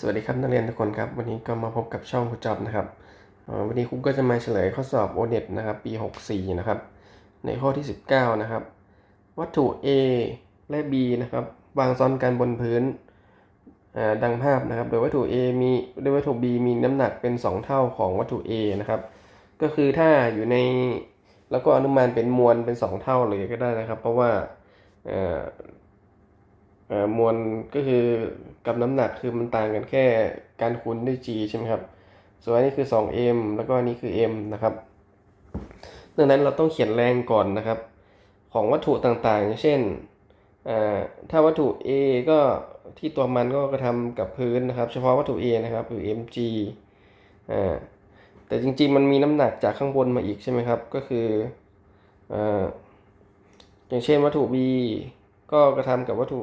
สวัสดีครับนักเรียนทุกคนครับ วันนี้ก็มาพบกับช่องครูจอบนะครับวันนี้ครูก็จะมาเฉลยข้อสอบ o n e t นะครับปี 64 นะครับ ในข้อที่ 19 นะครับ วัตถุ A และ B นะครับ วางซ้อนกันบนพื้นดังภาพนะครับ โดยวัตถุ A มีโดยวัตถุ B มีน้ำหนักเป็น 2 เท่าของวัตถุ A นะครับ ก็คือถ้าอยู่ในแล้วก็อนุมานเป็นมวลเป็น 2 เท่าเลยก็ได้นะครับ เพราะว่า มวลก็คือกับน้ำหนักคือมันต่างกันแค่การคูณด้วย g ใช่ไหมครับ ส่วนอันนี้คือ 2m แล้วก็อันนี้คือ m นะครับดังนั้นเราต้องเขียนแรงก่อนนะครับ ของวัตถุต่างต่างเช่น ถ้าวัตถุ A ก็ที่ตัวมันก็กระทำกับพื้นนะครับ เฉพาะวัตถุ A นะครับคือ mg อ่าแต่จริงๆมันมีน้ำหนักจากข้างบนมาอีกใช่ไหมครับ ก็คืออ่าอย่างเช่นวัตถุ B ก็กระทำกับวัตถุ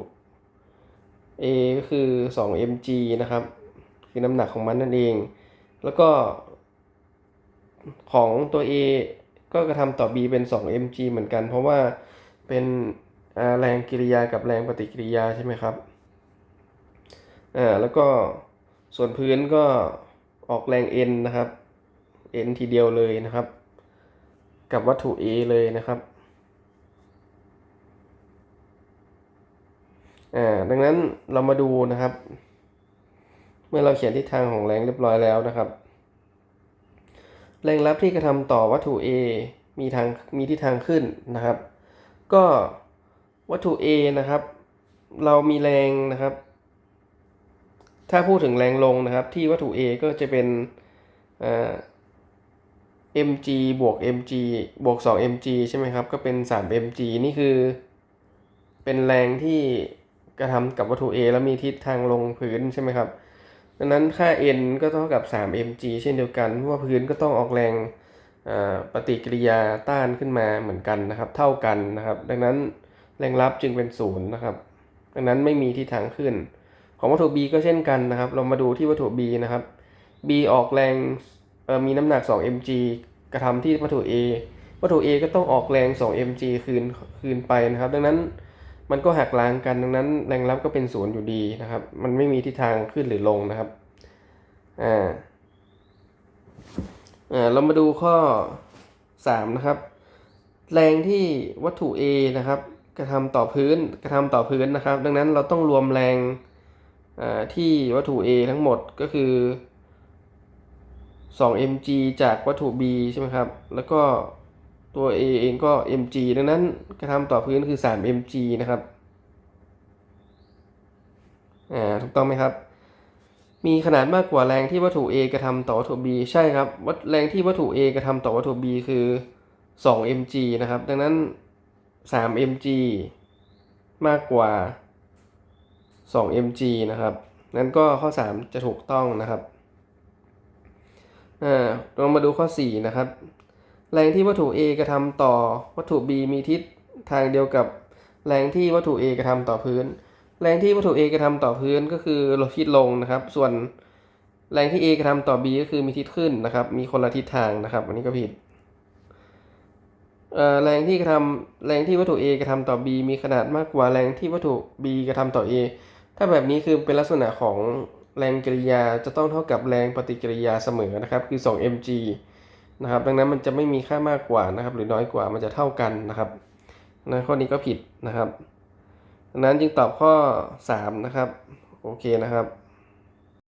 A ก็คือ 2mg นะครับ คือน้ำหนักของมันนั่นเอง แล้วก็ของตัว A ก็กระทำต่อ B เป็น 2mg เหมือนกัน เพราะว่าเป็นแรงกิริยากับแรงปฏิกิริยาใช่ไหมครับอ่าแล้วก็ส่วนพื้นก็ออกแรง N นะครับ N ทีเดียวเลยนะครับ กับวัตถุ A เลยนะครับ อ่าดังนั้นเรามาดูนะครับ เมื่อเราเขียนทิศทางของแรงเรียบร้อยแล้วนะครับ แรงรับที่กระทำต่อวัตถุ A มีทางมีทิศทางขึ้นนะครับ ก็วัตถุ A นะครับ เรามีแรงนะครับ ถ้าพูดถึงแรงลงนะครับ ที่วัตถุ A ก็จะเป็นอ่า mg บวก mg บวก 2 mg ใช่ไหมครับ ก็เป็น 3 mg นี่คือ เป็นแรงที่ กระทำกับวัตถุ A แล้วมีทิศทางลงพื้นใช่ไหมครับ ดังนั้นค่า n ก็เท่ากับ 3 mg เช่นเดียวกันเพราะว่าพื้นก็ต้องออกแรงปฏิกิริยาต้านขึ้นมาเหมือนกันนะครับ เท่ากันนะครับ ดังนั้นแรงรับจึงเป็นศูนย์นะครับ ดังนั้นไม่มีทิศทางขึ้น ของวัตถุ B ก็เช่นกันนะครับ เรามาดูที่วัตถุ B นะครับ B ออกแรงมีน้ำหนัก 2 mg กระทำที่วัตถุ A วัตถุ A ก็ต้องออกแรง 2 mg คืนคืนไปนะครับ ดังนั้น มันก็หักล้างกันดังนั้นแรงรับก็เป็นศูนย์อยู่ดีนะครับ มันไม่มีทิศทางขึ้นหรือลงนะครับอ่าอ่าเรามาดูข้อ 3 นะครับ แรงที่วัตถุ A นะครับ กระทำต่อพื้นกระทำต่อพื้นนะครับ ดังนั้นเราต้องรวมแรงที่วัตถุ A ทั้งหมดก็คือ 2 mg จากวัตถุ B ใช่ไหมครับ แล้วก็ ตัว A เองก็ mg ดังนั้นกระทำต่อพื้นคือ 3 mg นะครับ อ่า ถูกต้องไหมครับ มีขนาดมากกว่าแรงที่วัตถุ A กระทำต่อวัตถุ B ใช่ครับ วัตแรงที่วัตถุ A กระทำต่อวัตถุ B คือ 2 mg นะครับ ดังนั้น 3 mg มากกว่า 2 mg นะครับ นั้นก็ข้อ 3 จะถูกต้องนะครับ อ่าเรามาดูข้อ 4 นะครับ แรงที่วัตถุ A กระทำต่อวัตถุ B มีทิศทางเดียวกับแรงที่วัตถุ A กระทำต่อพื้น แรงที่วัตถุ A กระทำต่อพื้นก็คือลดทิศลงนะครับ ส่วนแรงที่ A กระทำต่อ B ก็คือมีทิศขึ้นนะครับ มีคนละทิศทางนะครับ อันนี้ก็ผิดแรงที่กระทำแรงที่วัตถุ A กระทำต่อ B มีขนาดมากกว่าแรงที่วัตถุ B กระทำต่อ A ถ้าแบบนี้คือเป็นลักษณะของแรงกริยาจะต้องเท่ากับแรงปฏิกิริยาเสมอนะครับ คือ 2 mg นะครับ ดังนั้นมันจะไม่มีค่ามากกว่านะครับ หรือน้อยกว่ามันจะเท่ากันนะครับนะข้อนี้ก็ผิดนะครับดังนั้นจึงตอบข้อ 3 นะครับ โอเคนะครับ